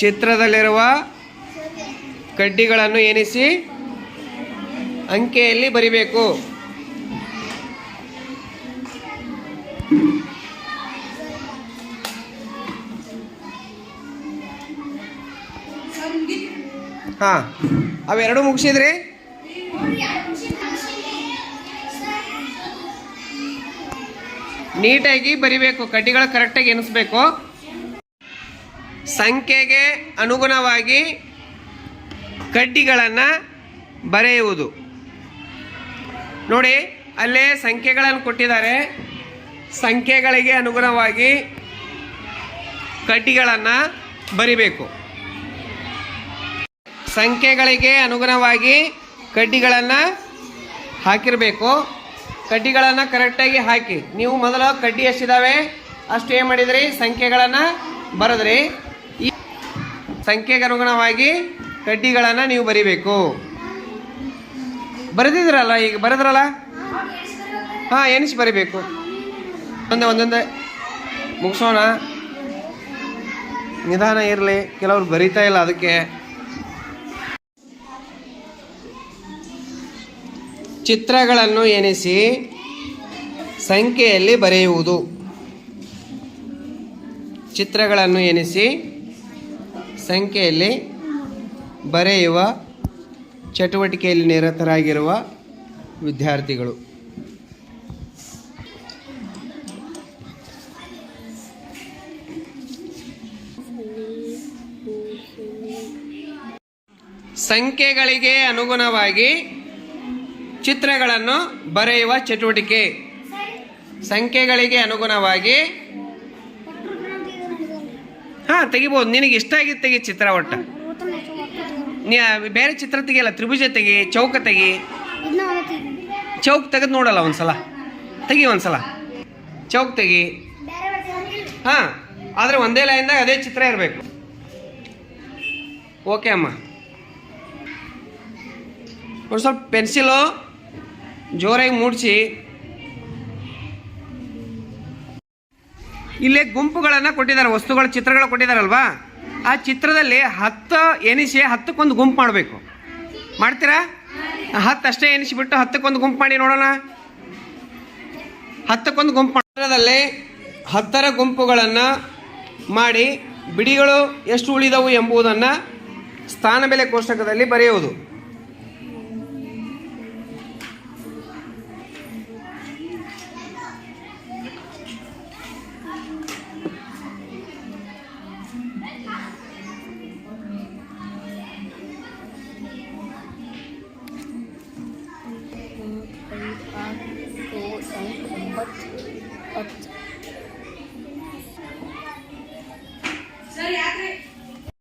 ಚಿತ್ರದಲ್ಲಿರುವ ಕಡ್ಡಿಗಳನ್ನು ಎನಿಸಿ ಅಂಕೆಯಲ್ಲಿ ಬರಿಬೇಕು. ಹಾ ಅವೆರಡು ಮುಗಿಸಿದ್ರಿ? ನೀಟಾಗಿ ಬರಿಬೇಕು ಕಡ್ಡಿಗಳು ಕರೆಕ್ಟಾಗಿ ಎಣಿಸ್ಬೇಕು. ಸಂಖ್ಯೆಗೆ ಅನುಗುಣವಾಗಿ ಕಡ್ಡಿಗಳನ್ನು ಬರೆಯುವುದು. ನೋಡಿ, ಅಲ್ಲೇ ಸಂಖ್ಯೆಗಳನ್ನು ಕೊಟ್ಟಿದ್ದಾರೆ. ಸಂಖ್ಯೆಗಳಿಗೆ ಅನುಗುಣವಾಗಿ ಕಡ್ಡಿಗಳನ್ನು ಬರಿಬೇಕು. ಸಂಖ್ಯೆಗಳಿಗೆ ಅನುಗುಣವಾಗಿ ಕಡ್ಡಿಗಳನ್ನು ಹಾಕಿರಬೇಕು. ಕಡ್ಡಿಗಳನ್ನು ಕರೆಕ್ಟಾಗಿ ಹಾಕಿ. ನೀವು ಮೊದಲು ಕಡ್ಡಿ ಎಷ್ಟಿದ್ದಾವೆ ಅಷ್ಟು ಏನು ಮಾಡಿದ್ರಿ? ಸಂಖ್ಯೆಗಳನ್ನು ಬರೆದ್ರಿ. ಸಂಖ್ಯೆಗೆ ಅನುಗುಣವಾಗಿ ಕಡ್ಡಿಗಳನ್ನು ನೀವು ಬರಿಬೇಕು. ಬರೆದಿದ್ರಲ್ಲ ಈಗ, ಬರೆದ್ರಲ್ಲ? ಹಾಂ, ಎಣಿಸಿ ಬರಿಬೇಕು. ಒಂದೇ ಒಂದೊಂದೇ. ಮುಗಿಸೋಣ. ನಿಧಾನ ಇರಲಿ. ಕೆಲವರು ಬರಿತಾ ಇಲ್ಲ ಅದಕ್ಕೆ. ಚಿತ್ರಗಳನ್ನು ಎಣಿಸಿ ಸಂಖ್ಯೆಯಲ್ಲಿ ಬರೆಯುವುದು. ಚಿತ್ರಗಳನ್ನು ಎಣಿಸಿ ಸಂಖ್ಯೆಯಲ್ಲಿ ಬರೆಯುವ ಚಟುವಟಿಕೆಯಲ್ಲಿ ನಿರತರಾಗಿರುವ ವಿದ್ಯಾರ್ಥಿಗಳು. ಸಂಖ್ಯೆಗಳಿಗೆ ಅನುಗುಣವಾಗಿ ಚಿತ್ರಗಳನ್ನು ಬರೆಯುವ ಚಟುವಟಿಕೆ. ಸಂಖ್ಯೆಗಳಿಗೆ ಅನುಗುಣವಾಗಿ ಹಾಂ, ತೆಗಿಬೋದು. ನಿನಗೆ ಇಷ್ಟ ಆಗಿದ್ದು ತೆಗಿ ಚಿತ್ರ ಒಟ್ಟ. ನೀ ಬೇರೆ ಚಿತ್ರ ತೆಗಿಯಲ್ಲ, ತ್ರಿಭುಜ ತೆಗಿ, ಚೌಕ ತೆಗಿ. ಚೌಕ್ ತೆಗೆದು ನೋಡಲ್ಲ ಒಂದ್ಸಲ. ತೆಗಿ ಒಂದ್ಸಲ. ಚೌಕ್ ತೆಗಿ. ಹಾ, ಆದರೆ ಒಂದೇ ಲೈನ್ದಾಗ ಅದೇ ಚಿತ್ರ ಇರಬೇಕು. ಓಕೆ ಅಮ್ಮ. ಒಂದು ಸ್ವಲ್ಪ ಪೆನ್ಸಿಲು ಜೋರಾಗಿ ಮೂಡಿಸಿ. ಇಲ್ಲೇ ಗುಂಪುಗಳನ್ನು ಕೊಟ್ಟಿದ್ದಾರೆ, ವಸ್ತುಗಳ ಚಿತ್ರಗಳು ಕೊಟ್ಟಿದ್ದಾರಲ್ವಾ? ಆ ಚಿತ್ರದಲ್ಲಿ ಹತ್ತು ಎನಿಸಿ ಹತ್ತಕ್ಕೊಂದು ಗುಂಪು ಮಾಡಬೇಕು. ಮಾಡ್ತೀರಾ? ಹತ್ತು ಅಷ್ಟೇ ಎಣಿಸಿಬಿಟ್ಟು ಹತ್ತಕ್ಕೊಂದು ಗುಂಪು ಮಾಡಿ ನೋಡೋಣ. ಹತ್ತಕ್ಕೊಂದು ಗುಂಪು ಚಿತ್ರದಲ್ಲಿ ಹತ್ತರ ಗುಂಪುಗಳನ್ನು ಮಾಡಿ ಬಿಡಿಗಳು ಎಷ್ಟು ಉಳಿದವು ಎಂಬುದನ್ನು ಸ್ಥಾನ ಬೆಲೆ ಕೋಷ್ಟಕದಲ್ಲಿ ಬರೆಯುವುದು. করতে